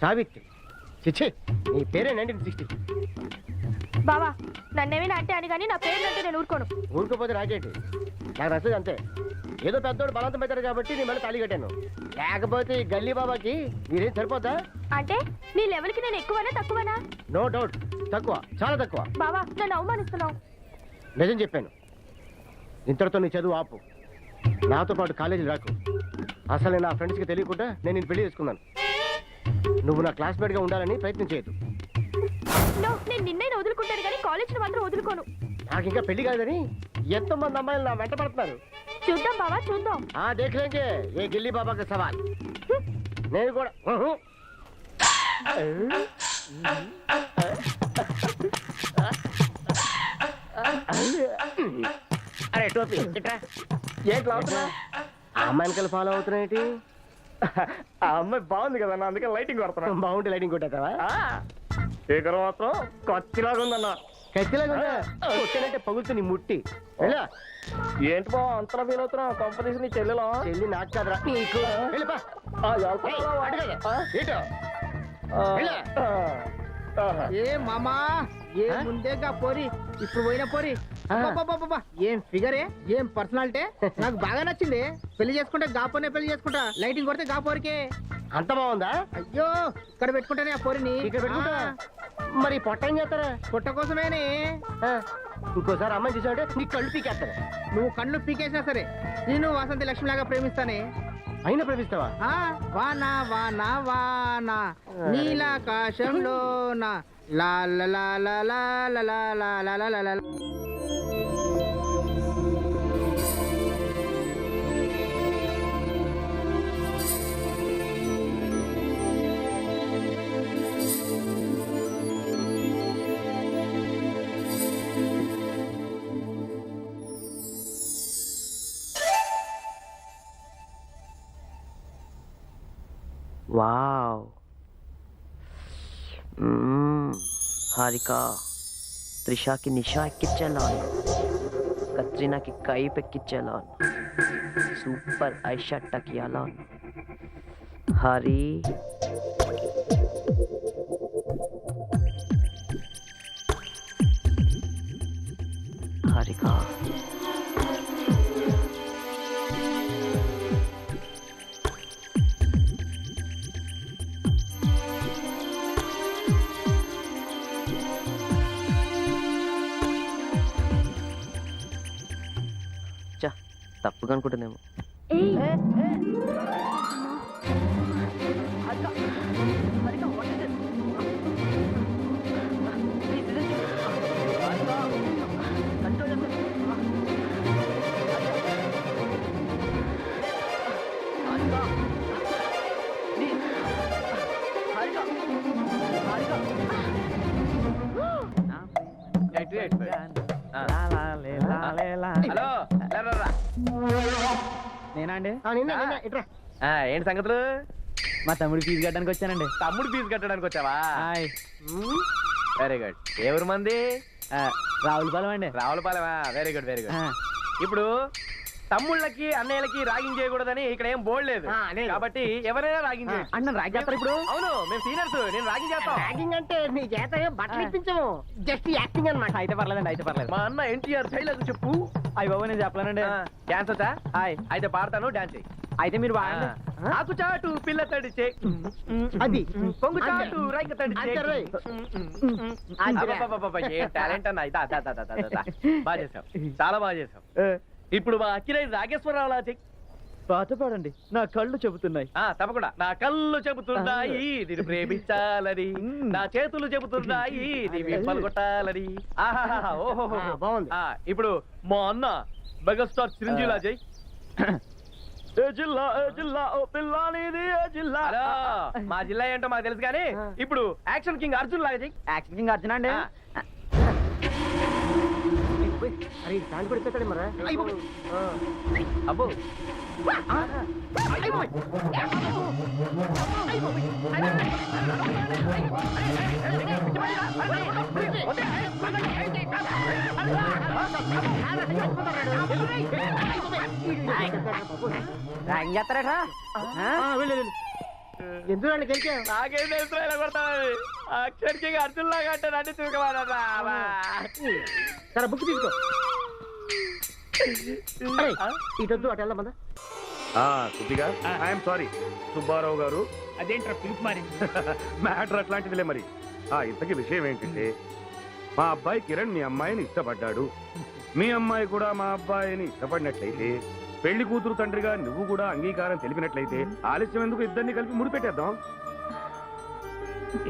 సావిత్రి. చిచ్చి నీ పేరే నైన్టీన్ సిక్స్టీ. బావా నన్నేమైనా అంటే అని కానీ నా పేరు అంటే నేను ఊరుకోను. ఊరుకోపోతే రాకేంటి నాకు నచ్చదు అంతే. ఏదో పెద్దోడు బలవంతం పెట్టారు కాబట్టి నేను మళ్ళీ తాళి కట్టాను. లేకపోతే ఈ గల్లీ బాబాకి మీరేం సరిపోతా అంటే నీ లెవెల్కి నేను ఎక్కువనా తక్కువనా? No doubt. తక్కువ చాలా తక్కువ. బావా నన్ను అవమానిస్తున్నావు. నిజం చెప్పాను. ఇంతటితో నీ చదువు ఆపు. నాతో పాటు కాలేజీ రాకు. అసలు నా ఫ్రెండ్స్కి తెలియకుండా నేను నేను పెళ్ళి చేసుకున్నాను. నువ్వు నా క్లాస్మేట్గా ఉండాలని ప్రయత్నం చేయదు నో నేను నిన్నైనా వదులుకుంటాను కానీ కాలేజీని మాత్రం వదులుకోను. నాకు ఇంకా పెళ్ళి కాదని ఎంతో మంది అమ్మాయిలు నా వెంట పడుతున్నారు? చూద్దాం బావా చూద్దాం. ఆ దేఖలేంగే ఏ గిల్లీ బాబాకి సవాల్. నేను కూడా. అరే టోపీ ఇట్రా ఏం క్లాసునా ఆ అమ్మాయిని ఫాలో అవుతున్నాయేంటి ఆ అమ్మాయి బాగుంది కదా అందుకే లైటింగ్ కొడుతున్నా బాగుంటే లైటింగ్ కొట్టేస్తావా? స్పీకర్ మాత్రం కత్తిలాగా ఉందన్న. ఖచ్చితంగా ఉందా? కొట్టానంటే పగులుతుంది ముట్టి. వెళ్ళా. ఏంటి బా అంతలా ఫీల్ అవుతున్నావు? కంపెనీస్ నీ చెల్లెలా? చెల్లి నాకు కాదురా. నీకు? వెళ్ళిపా. ఆ, వెళ్తా. ఏయ్, అటు కదా. ఏటో? ఆ, వెళ్ళు. ఏ మామా ఏ? ముందేగా పోరి? ఇప్పుడు పోయిన పోరి. అబ్బబ్బబ్బబ్బ, ఏం ఫిగరే ఏం? పర్సనాలిటీ నాకు బాగా నచ్చింది. పెళ్ళి చేసుకుంటే గాపోనే పెళ్ళి చేసుకుంటా. లైటింగ్ కొడితే గా పోరికే. అంత బాగుందా? అయ్యో ఇక్కడ పెట్టుకుంటానే ఆ పోరిని. ఇక్కడ పెట్టుకుంటా? ఆ, మరి పొట్ట ఏం చేస్తారా? పుట్ట కోసమేనే. ఆ, ఇంకోసారి అమ్మాయి చూసావంటే నీ కళ్ళు పీకేస్తాను నువ్వు కళ్ళు పీకేసినా సరే నేను వాసంతి లక్ష్మి లాగా ప్రేమిస్తానే. అయినా ప్రేమిస్తావా ఆ వానా వానా వానా నీలాకాశంలోన లా లా లా లా లా లా లా లా లా లా లా లా వావ్. హారిక త్రిషాకి నిషా ఎక్కించేలాను కత్రినాకి కైప్ ఎక్కించేలాను సూపర్ ఐషా టకియాలాను హరి. ఎందుకు అనుకుంటుందేమో నేనా అండి? ఆ, ఏంటి సంగతులు? మా తమ్ముడు ఫీజు కట్టడానికి వచ్చానండి. తమ్ముడు ఫీజు కట్టడానికి వచ్చావా? హాయ్. వెరీ గుడ్ ఎవరు మంది? రావులపాలెం అండి. రావులపాలెమా? వెరీ గుడ్ వెరీ గుడ్ ఇప్పుడు తమ్ముళ్ళకి అన్నయ్యలకి రాగింగ్ చేయకూడదని ఇక్కడ ఏం బోర్డు లేదు. ఆ, లేదు. కాబట్టి ఎవరైనా రాగింగ్ చేయొచ్చు అన్న రాగి చేస్తారు ఇప్పుడు? అవును మేము సీనియర్స్ నేను రాగింగ్ చేస్తాం. ర్యాగింగ్ అంటే నీ చేత ఏం బట్టలు ఇప్పించము. జస్ట్ యాక్టింగ్ అన్నమాట. అయితే పర్లేదండి అయితే పర్లేదు. మా అన్న ఎన్టీఆర్ డైలాగ్ చెప్పు. అయ్యి బాబు నేను చెప్పలేనండి. డాన్స్ వచ్చా హాయ్. అయితే పాడతాను డాన్స్ అయితే మీరు బాగండి ఆకు చాటు పిల్ల తడిచే అది. పొంగు. చాటు రైక తడిచే అంతే రోయ్. అబ్బబ్బబ్బబ్బ, ఏ టాలెంట్ అన్న ఇదా దా, దా, దా, దా, దా. బాగా చేసాం చాలా బాగా చేసాం ఇప్పుడు మా అక్కిరై నాగేశ్వరరావు లా చెయ్యి పాట పాడండి నా కళ్ళు చెబుతున్నాయి. ఆ, తప్పకుండా. నా కళ్ళు చెబుతున్నాయి నేను ప్రేమించాలని. నా చేతులు చెబుతున్నాయి నీ విప్పలు కొట్టాలని ఆహాహా, ఓహోహో. ఆ, బాగుంది. ఆ, ఇప్పుడు మా అన్న మెగాస్టార్ చిరంజీవి జై ఏ జిల్లా ఏ జిల్లా ఓ పిల్ల నీది ఏ జిల్లా? మా జిల్లా ఏంటో మాకు తెలుసు కానీ ఇప్పుడు యాక్షన్ కింగ్ అర్జున్ లాగా చెయ్యి యాక్షన్ కింగ్ అర్జున్ అండి? ఆ. అరే దాని కూడా ఎత్తాడు మరా అబ్బో ర్యాగింగ్ చేస్తారట వెళ్ళు వెళ్ళు ఎందుకు నన్ను గెలిచావు నాకేం తెలుసు ఇలా కొడతామని అక్షర్ కింగ్ అర్జున్ లాగా అంటే నన్ను తిరగమన్నారా సరే బుక్ తీసుకో. అరే, ఇటొద్దు అటు వెళ్దాం పద. కొద్దిగా ఐఎమ్ సారీ సుబ్బారావు గారు. అదేంట్రా పిలుపు మరి మ్యాటర్ అట్లాంటిదిలే మరి. ఆ ఇంతకీ విషయం ఏంటంటే మా అబ్బాయి కిరణ్ మీ అమ్మాయిని ఇష్టపడ్డాడు. మీ అమ్మాయి కూడా మా అబ్బాయిని ఇష్టపడినట్లయితే పెళ్ళి కూతురు తండ్రిగా నువ్వు కూడా అంగీకారం తెలిపినట్లయితే ఆలస్యం ఎందుకు ఇద్దరిని కలిపి ముడిపెట్టేద్దాం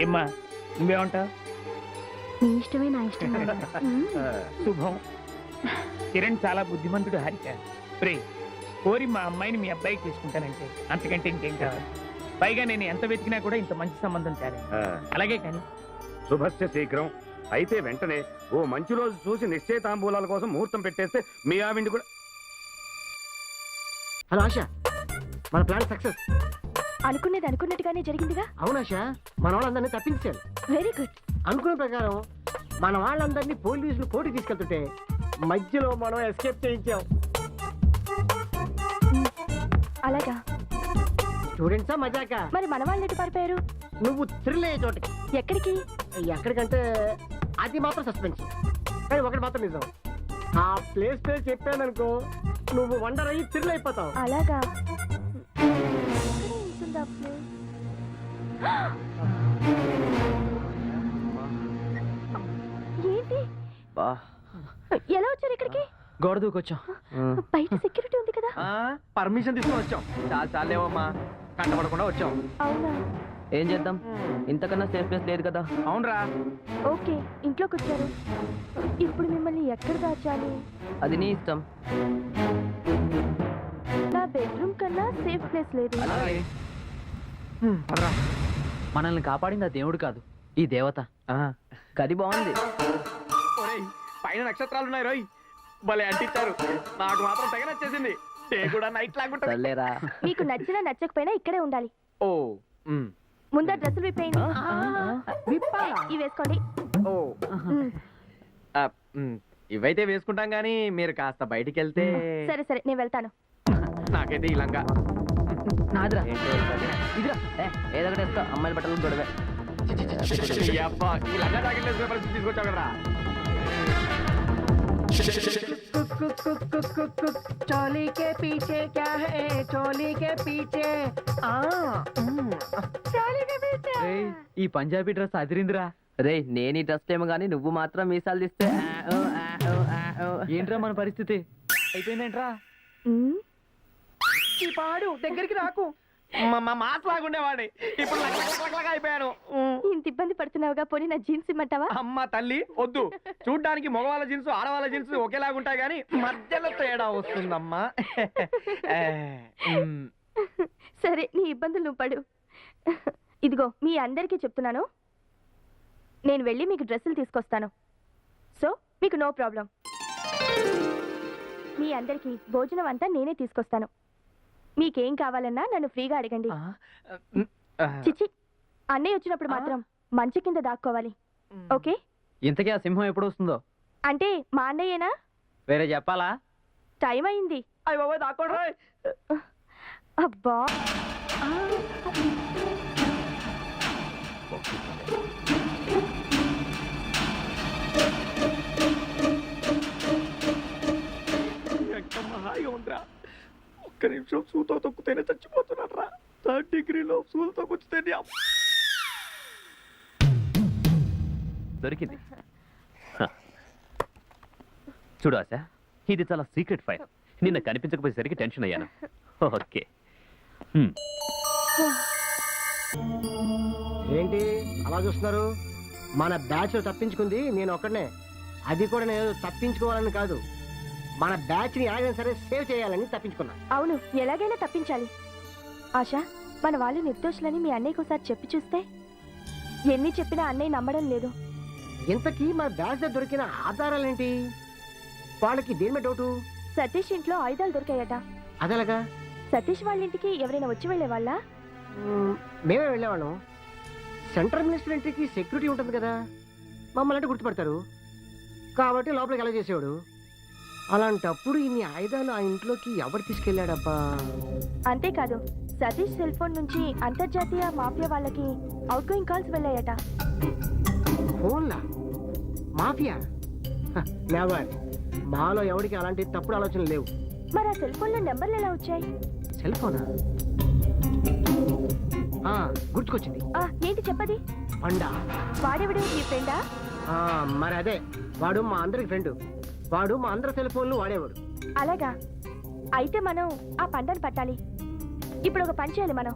ఏమ్మా నువ్వేమంటావు? నీ ఇష్టమే నా ఇష్టం శుభం. కిరణ్ చాలా బుద్ధిమంతుడు హరిక. ప్రే కోరి మా అమ్మాయిని మీ అబ్బాయికి తీసుకుంటానంటే అంతకంటే ఇంకేం కావాలి? పైగా నేను ఎంత వెతికినా కూడా ఇంత మంచి సంబంధం తేలేదు. ఆ, అలాగే కానీ శుభస్య శీఘ్రం. అయితే వెంటనే ఓ మంచి రోజు చూసి నిశ్చయితాంబూలాల కోసం ముహూర్తం పెట్టేస్తే మీ ఆవిండి కూడా హలో ఆశ మన ప్లాన్ సక్సెస్. అనుకునేది అనుకున్నట్టుగానే జరిగిందిగా? అవును ఆశ మన వాళ్ళందరినీ తప్పించారు. Very good. అనుకున్న ప్రకారం మన వాళ్ళందరినీ పోలీసులు కోర్టుకి తీసుకెళ్తుంటే మధ్యలో మనం ఎస్కేప్ చేయించాం. అలాగా? స్టూడెంట్సా మజాక? మరి మన వాళ్ళు ఎటు పారిపోయారు? నువ్వు థ్రిల్ అయ్యే చోటకి. ఎక్కడికి? ఎక్కడికంటే అది మాత్రం సస్పెన్స్. కానీ ఒకటి మాత్రం నిజం. ఆ ప్లేస్ పేరు చెప్పాననుకో నువ్వు వండర్ అయ్యి థ్రిల్ అయిపోతావు. అలాగా? ఎక్కడ ఉంటుందా place? ఏంటి? బా. ఎలా వచ్చారు ఇక్కడికి? గోడ దూకొచ్చాం. బయట సెక్యూరిటీ ఉంది కదా. పర్మిషన్ తీసుకుని వచ్చాం. చాలా చాలేవమ్మా కంటపడకుండా వచ్చాం. అవునా? ఏం చేద్దాం? ఇంతకన్నా సేఫ్ ప్లేస్ లేదు కదా. అవునరా. ఓకే ఇంట్లోకి వచ్చారు ఇప్పుడు మిమ్మల్ని ఎక్కడ దాచాలి? అది నీ ఇష్టం. నా బెడ్రూమ్ కన్నా సేఫ్ ప్లేస్ లేదు. మనల్ని కాపాడింది ఆ దేవుడు కాదు ఈ దేవత. గది బాగుంది. ఒరేయ్, పైన నక్షత్రాలు ఉన్నాయి రోయ్. భలే అంటించారు నాకు మాత్రం తెగ నచ్చేసింది. కూడా నైట్ మీకు నచ్చినా నచ్చకపోయినా ఇక్కడే ఉండాలి. ఓ ముందర డ్రెస్సులు విప్పేయండి. ఇవి వేసుకోండి. ఓ. ఆ, ఇవైతే వేసుకుంటాం కానీ మీరు కాస్త బయటికి వెళ్తే సరే సరే నేను వెళ్తాను. నాకైతే ఈ లంగా. నాదిరా. ఇదిరా. ఏ, ఏదో ఒకటి వేసుకో. అమ్మాయిల బట్టలు గొడవే ఈ అబ్బా, ఈ లంగా జాకెట్ వేసుకునే పరిస్థితి తీసుకొచ్చావు కదరా. चोली के पीछे क्या है चोली के पीछे ఈ పంజాబీ డ్రెస్ అదిరిందిరా రే నేను ఈ డ్రెస్ ఏమో గానీ నువ్వు మాత్రం మీసాలు తీస్తే ఏంట్రా మన పరిస్థితి అయిపోయిందేంట్రా మ్, పాడు దగ్గరికి రాకు మాస్ లాగుండేవాడి. ఇప్పుడు అయిపోయాను. ఇంత ఇబ్బంది పడుతున్నావుగా పోనీ నా జీన్స్ ఇమ్మంటావా? అమ్మ తల్లి వద్దు. చూడ్డానికి మగవాళ్ళ జీన్స్ ఆడవాళ్ళ జీన్స్ ఒకేలాగుంటాయి కానీ మధ్యలో తేడా వస్తుందమ్మా. సరే నీ ఇబ్బందులు నువ్వు పడు. ఇదిగో మీ అందరికీ చెప్తున్నాను. నేను వెళ్ళి మీకు డ్రెస్సులు తీసుకొస్తాను. సో మీకు నో ప్రాబ్లం. మీ అందరికీ భోజనం అంతా నేనే తీసుకొస్తాను. మీకేం కావాలన్నా నన్ను ఫ్రీగా అడగండి. ఆ, ఉమ్, ఆ, చిచి అన్నయ్య వచ్చినప్పుడు? మాత్రం మంచం కింద దాక్కోవాలి. ఓకే? ఇంతకీ ఆ సింహం ఎప్పుడు వస్తుందో? అంటే మా అన్నయ్యేనా? వేరే చెప్పాలా? టైం అయింది. అబ్బా. హాయిగా ఉందిరా ఒక్క నిమిషం సూతో తొక్కుతేనే చచ్చిపోతున్నారా థర్డ్ డిగ్రీలో గుచ్చితేనే అమ్మ. దొరికింది. చూడు ఆశ ఇది చాలా సీక్రెట్ ఫైల్. నిన్న కనిపించకపోయేసరికి టెన్షన్ అయ్యాను. ఓకే. ఏంటి? అలా చూస్తున్నారు? మన బ్యాచ్ తప్పించుకుంది నేను ఒక్కడనే. అది కూడా నేను తప్పించుకోవాలని కాదు. మన బ్యాచ్ని ఎలాగైనా సరే సేవ్ చేయాలని తప్పించుకున్నా. అవును ఎలాగైనా తప్పించాలి. ఆశ మన వాళ్ళు నిర్దోషులని మీ అన్నయ్యకి ఒకసారి చెప్పి చూస్తే ఎన్ని చెప్పినా అన్నయ్య నమ్మడం లేదు. ఇంతకీ మన బ్యాచ్ దొరికిన ఆధారాలేంటి? వాళ్ళకి దేని మీద డౌటు? సతీష్ ఇంట్లో ఆయుధాలు దొరికాయట. అదెలాగా? సతీష్ వాళ్ళ ఇంటికి ఎవరైనా వచ్చి వెళ్ళే వాళ్ళ? మ్మ్, మేమే వెళ్ళేవాళ్ళం. సెంట్రల్ మినిస్టర్ ఇంటికి సెక్యూరిటీ ఉంటుంది కదా మమ్మల్ని అంటే గుర్తుపడతారు. కాబట్టి లోపలికి ఎలా చేసేవాడు? అలాంటప్పుడు ఇన్ని ఆయుధాలు ఆ ఇంట్లోకి ఎవరు తీసుకెళ్ళాడబ్బా? అంతేకాదు సతీష్ సెల్ ఫోన్ నుంచి అంతర్జాతీయ మాఫియా వాళ్ళకి అవుట్ గోయింగ్ కాల్స్ వెళ్ళాయట. ఫోన్లా? మాఫియా? నెవర్ మాలో ఎవరికి అలాంటి తప్పుడు ఆలోచనలు లేవు. మరి ఆ సెల్ ఫోన్లో నెంబర్లు ఎలా వచ్చాయి? సెల్ ఫోనా? ఆ, గుర్తుకొచ్చింది. ఆ, ఏంటి చెప్పది? పండా? వాడెవడు నీ ఫ్రెండా? ఆ, మరి అదే వాడు మా అందరికి ఫ్రెండ్. వాడు మా అందరి సెల్ ఫోన్లు వాడేవాడు. అలాగా. అయితే మనం ఆ పండను పట్టాలి. ఇప్పుడు ఒక పని చేయాలి మనం.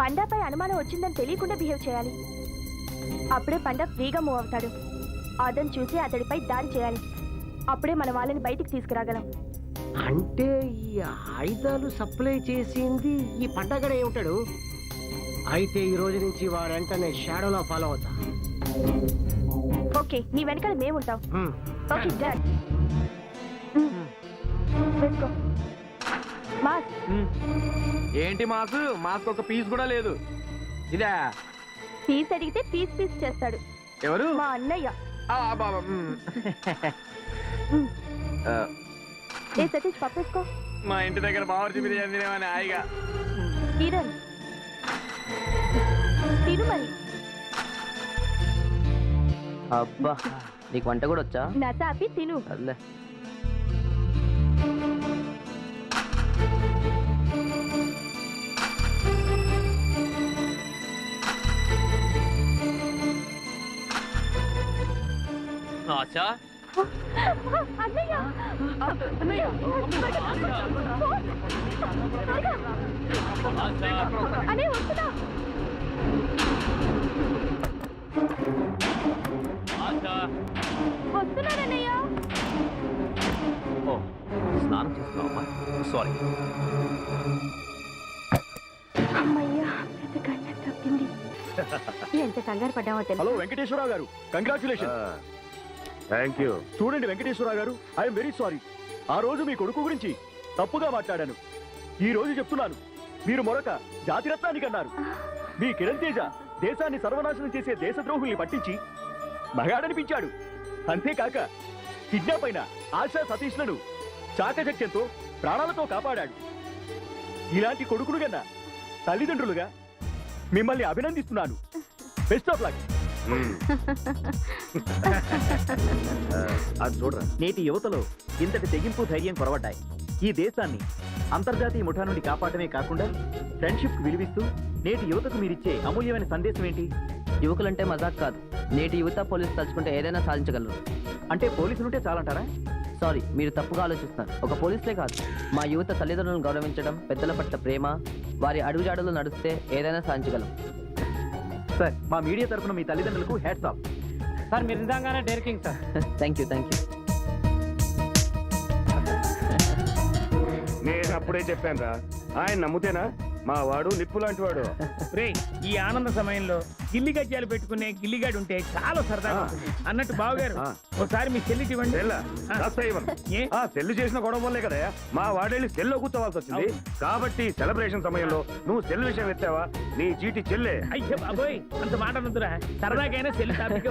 పండాపై అనుమానం వచ్చిందని తెలియకుండా బిహేవ్ చేయాలి. అప్పుడే పండ ఫ్రీగా మూవ్ అవుతాడు. అతను చూసి అతడిపై దాడి చేయాలి. అప్పుడే మన వాళ్ళని బయటికి తీసుకురాగలం. అంటే ఈ ఆయుధాలు సప్లై చేసింది ఈ పండగడే ఉంటాడు. అయితే ఈ రోజు నుంచి వాడు వెంటనే షాడోలో ఫాలో అవుతా ఓకే నీ వెనకాల మేముంటాం. హ్మ్. ఓకే డన్ వేసుకో మాస్ ఏంటి మాసు? మాస్క్ ఒక పీస్ కూడా లేదు. ఇదా? పీస్ అడిగితే పీస్ పీస్ చేస్తాడు. ఎవరు? మా అన్నయ్య. ఆ, బాబా, మ్. మ్. ఆ, ఏ సతీష్ పప్పేసుకో మా ఇంటి దగ్గర బావర్చి బిర్యానీ తినేమని హాయిగా. కిరణ్. తిను మరి. అబ్బా. నీకు వంట కూడా వచ్చా? నసాపి తిను. అల్లే ఆశా? అన్నయ్య! అనే వస్తున్నా. ఓ స్నానం చేస్తున్నావమ్మా. సారీ అమ్మయ్యా పెద్ద గంట తప్పింది. ఎంత కంగారు పడ్డామో తెలుసు? హలో వెంకటేశ్వరరావు గారు. కంగ్రాచులేషన్ థ్యాంక్ యూ చూడండి వెంకటేశ్వరరావు గారు ఐఎమ్ వెరీ సారీ ఆ రోజు మీ కొడుకు గురించి తప్పుగా మాట్లాడాను. ఈ రోజు చెప్తున్నాను. మీరు మరొక జాతిరత్నానికి అన్నారు మీ కిరణ్ తేజ దేశాన్ని సర్వనాశనం చేసే దేశద్రోహుల్ని పట్టించి మగాడనిపించాడు. అంతేకాక కిడ్నాప్ అయిన ఆశా సతీష్లను చాకచక్యంతో ప్రాణాలతో కాపాడాడు. ఇలాంటి కొడుకులు కన్నా తల్లిదండ్రులుగా మిమ్మల్ని అభినందిస్తున్నాను. బెస్ట్ ఆఫ్ లక్ అది చూడరా. నేటి యువతలో ఇంతటి తెగింపు ధైర్యం కొరవడ్డాయి. ఈ దేశాన్ని అంతర్జాతీయ ముఠా నుండి కాపాడమే కాకుండా ఫ్రెండ్షిప్ విలువిస్తూ నేటి యువతకు మీరిచ్చే అమూల్యమైన సందేశం ఏంటి? యువకులంటే మజాక్ కాదు. నేటి యువత పోలీసు తలుచుకుంటే ఏదైనా సాధించగలరు. అంటే పోలీసులుంటే చాలంటారా? సారీ మీరు తప్పుగా ఆలోచిస్తున్నారు. ఒక పోలీసులే కాదు. మా యువత తల్లిదండ్రులను గౌరవించడం పెద్దల పట్ల ప్రేమ వారి అడుగుజాడలు నడిస్తే ఏదైనా సాధించగలం. సార్ మా మీడియా తరఫున మీ తల్లిదండ్రులకు హ్యాట్స్ ఆఫ్ సార్ మీరు నిజంగానే డేర్కింగ్ sir. Thank you thank you నేను అప్పుడే చెప్పాను రా ఆయన నమ్ముతేనా? మా వాడు నిప్పు లాంటి వాడు రే ఈ ఆనంద సమయంలో గిల్లి గజ్జాలు పెట్టుకునే గిల్లిగాడు ఉంటే చాలా ఉంటుంది. అన్నట్టు బావగారు. ఒకసారి మీ చెల్లికి ఇవ్వండి. ఆ. సెల్లు చేసిన గొడవ వల్లే కదా. మా వాడేళ్ళి సెల్లో కూర్చోవాల్సి వచ్చింది. కాబట్టి సెలబ్రేషన్ సమయంలో నువ్వు సెల్ విషయం ఎత్తావా? నీ చీటి చెల్లే. అయ్యో బాబోయ్ అంత మాట అనొద్దురా. సరదాకైనా చెల్లి టాపిక్